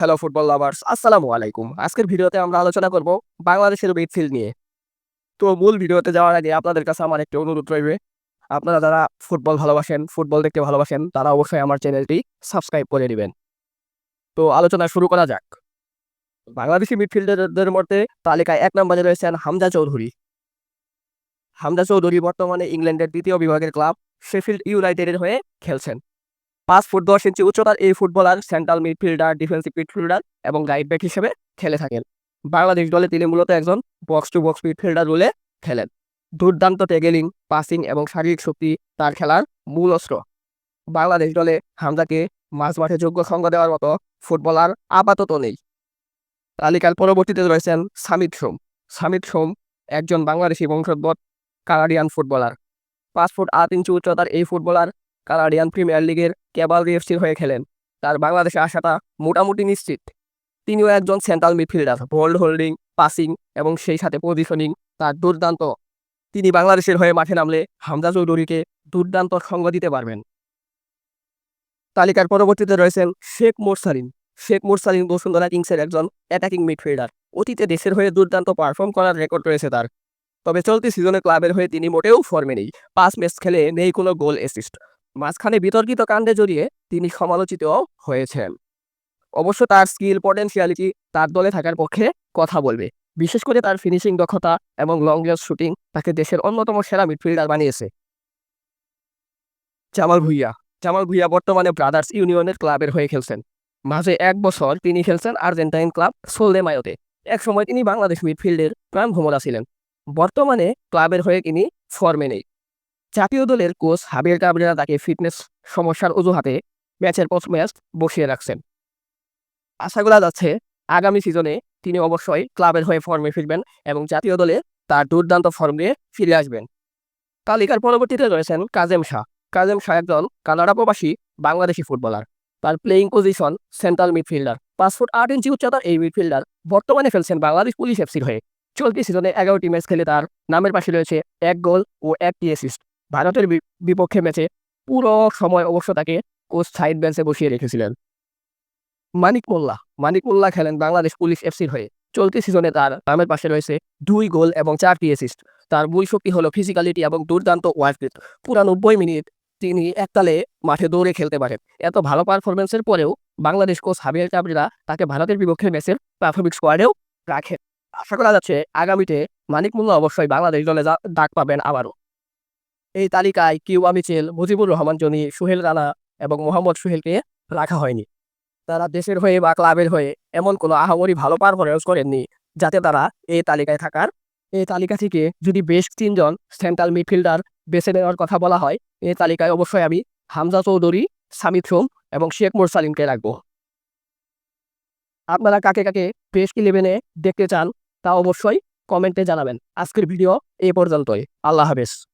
Hello football lovers আসসালামু আলাইকুম। আজকের ভিডিওতে আমরা আলোচনা করব বাংলাদেশের মিডফিল্ড নিয়ে। তো মূল ভিডিওতে যাওয়ার আগে আপনাদের কাছে আমার একটি অনুরোধ রইবে। আপনারা যারা ফুটবল ভালোবাসেন ফুটবল দেখতে ভালোবাসেন, তারা অবশ্যই আমার চ্যানেলটি সাবস্ক্রাইব করে দিবেন তো আলোচনা শুরু করা যাক। বাংলাদেশি মিডফিল্ডারদের মধ্যে তালিকায় এক নম্বরে রয়েছেন হামজা চৌধুরী। হামজা চৌধুরী বর্তমানে ইংল্যান্ডের দ্বিতীয় বিভাগের ক্লাব শেফিল্ড ইউনাইটেডের হয়ে খেলছেন। পাঁচ ফুট দশ ইঞ্চি উচ্চতার এই footballer central midfielder defensive midfielder এবং রাইট ব্যাক হিসেবে খেলে থাকেন। বাংলাদেশ দলে তিনি মূলত একজন বক্স টু বক্স মিডফিল্ডার রোলে খেলেন। দুর্দান্ত টেগেলিং পাসিং এবং শারীরিক শক্তি তার খেলার মূল অস্ত্র। বাংলাদেশ দলে হামজাকে মাঝ মাঠে যোগ্য সঙ্গ দেওয়ার মতো ফুটবলার আপাতত নেই। তালিকার পরবর্তীতে রয়েছেন সামিত সোম। সামিত সোম একজন বাংলাদেশি বংশোদ্ভূত কানাডিয়ান ফুটবলার পাঁচ ফুট আট ইঞ্চি উচ্চতার এই ফুটবলার কানাডিয়ান প্রিমিয়ার লিগের ক্যাবালরি এফসির হয়ে খেলেন। তার বাংলাদেশে আসাটা মোটামুটি নিশ্চিত। তিনিও একজন central midfielder hold holding passing এবং সেই সাথে পজিশনিং তার দুর্দান্ত। তিনি বাংলাদেশের হয়ে মাঠে নামলে হামজা চৌধুরীকে দুর্দান্ত সঙ্গ দিতে পারবেন। তালিকার পরবর্তীতে রয়েছেন শেখ মোরসালিন। শেখ মোরসালিন বসুন্ধরা কিংসের একজন অ্যাটাকিং মিডফিল্ডার অতীতে দেশের হয়ে দুর্দান্ত পারফর্ম করার রেকর্ড রয়েছে তার। তবে চলতি সিজনে ক্লাবের হয়ে তিনি মোটেও ফর্মে নেই। পাঁচ ম্যাচ খেলে নেই কোনো গোল অ্যাসিস্ট মাঝখানে বিতর্কিত কাণ্ডে জড়িয়ে তিনি সমালোচিত হয়েছেন। অবশ্য তার স্কিল পটেন্সিয়ালিটি তার দলে থাকার পক্ষে কথা বলবে। বিশেষ করে তার ফিনিশিং দক্ষতা এবং লং রেঞ্জ শুটিং তাকে দেশের অন্যতম সেরা মিডফিল্ডার বানিয়েছে। জামাল ভুইয়া। জামাল ভুইয়া বর্তমানে ব্রাদার্স ইউনিয়নের ক্লাবের হয়ে খেলছেন। মাঝে এক বছর তিনি খেলছেন আর্জেন্টাইন ক্লাব সোলদে মায়োতে একসময় তিনি বাংলাদেশ মিডফিল্ডের প্রাণ ভ্রমরা ছিলেন। বর্তমানে ক্লাবের হয়ে তিনি ফর্মে নেই। জাতীয় দলের কোচ হাবির কাবরেরা তাকে ফিটনেস সমস্যার অজুহাতে ম্যাচের পর ম্যাচ বসিয়ে রাখছেন। আশা করা যাচ্ছে আগামী সিজনে তিনি অবশ্যই ক্লাবের হয়ে ফর্মে ফিরবেন এবং জাতীয় দলে তার দুর্দান্ত ফর্ম নিয়ে ফিরে আসবেন। তালিকার পরবর্তীতে রয়েছেন কাজেম শাহ। কাজেম শাহ একজন কানাডা প্রবাসী, বাংলাদেশি ফুটবলার। তার প্লেয়িং পজিশন সেন্ট্রাল মিডফিল্ডার পাঁচ ফুট আট ইঞ্চি উচ্চতার এই মিডফিল্ডার বর্তমানে ফেলছেন বাংলাদেশ পুলিশ এফসির হয়ে। চলতি সিজনে এগারোটি ম্যাচ খেলে তার নামের পাশে রয়েছে এক গোল ও একটি অ্যাসিস্ট ভারতের বিপক্ষে ম্যাচে পুরো সময় অবশ্য তাকে কোচ সাইড বেঞ্চে বসিয়ে রেখেছিলেন। মানিক মোল্লা। মানিক মোল্লা খেলেন বাংলাদেশ পুলিশ এফসির হয়ে। চলতি সিজনে তার নামের পাশে রয়েছে দুই গোল এবং চারটি অ্যাসিস্ট তার মূল শক্তি হলো ফিজিক্যালিটি এবং দুর্দান্ত ওয়ার্করেট পুরা নব্বই মিনিট তিনি একতালে মাঠে দৌড়ে খেলতে পারেন। এত ভালো পারফরমেন্সের পরেও বাংলাদেশ কোচ হাবিয়ার চাবরিরা তাকে ভারতের বিপক্ষে ম্যাচের প্রাথমিক স্কোয়াডেও রাখেন। আশা করা যাচ্ছে আগামীতে মানিক মোল্লা অবশ্যই বাংলাদেশ দলে ডাক পাবেন আবারও। এই তালিকায় কিউবা মিচেল মুজিবুর রহমান, জনি সুহেল রানা এবং মোহাম্মদ সুহেলকে রাখা হয়নি। তারা দেশের হয়ে বা ক্লাবের হয়ে এমন কোনো আহামরি ভালো পারফরমেন্স করেননি যাতে তারা এই তালিকায় থাকার। এই তালিকা থেকে যদি বেশ তিনজন সেন্ট্রাল মিডফিল্ডার বেছে নেওয়ার কথা বলা হয়, এই তালিকায় অবশ্যই আমি হামজা চৌধুরী সামিত সোম এবং শেখ মোরসালিমকে রাখব। আপনারা কাকে কাকে বেস্ট ইলেভেনে দেখতে চান তা অবশ্যই কমেন্টে জানাবেন। আজকের ভিডিও এই পর্যন্তই। আল্লাহ হাফেজ।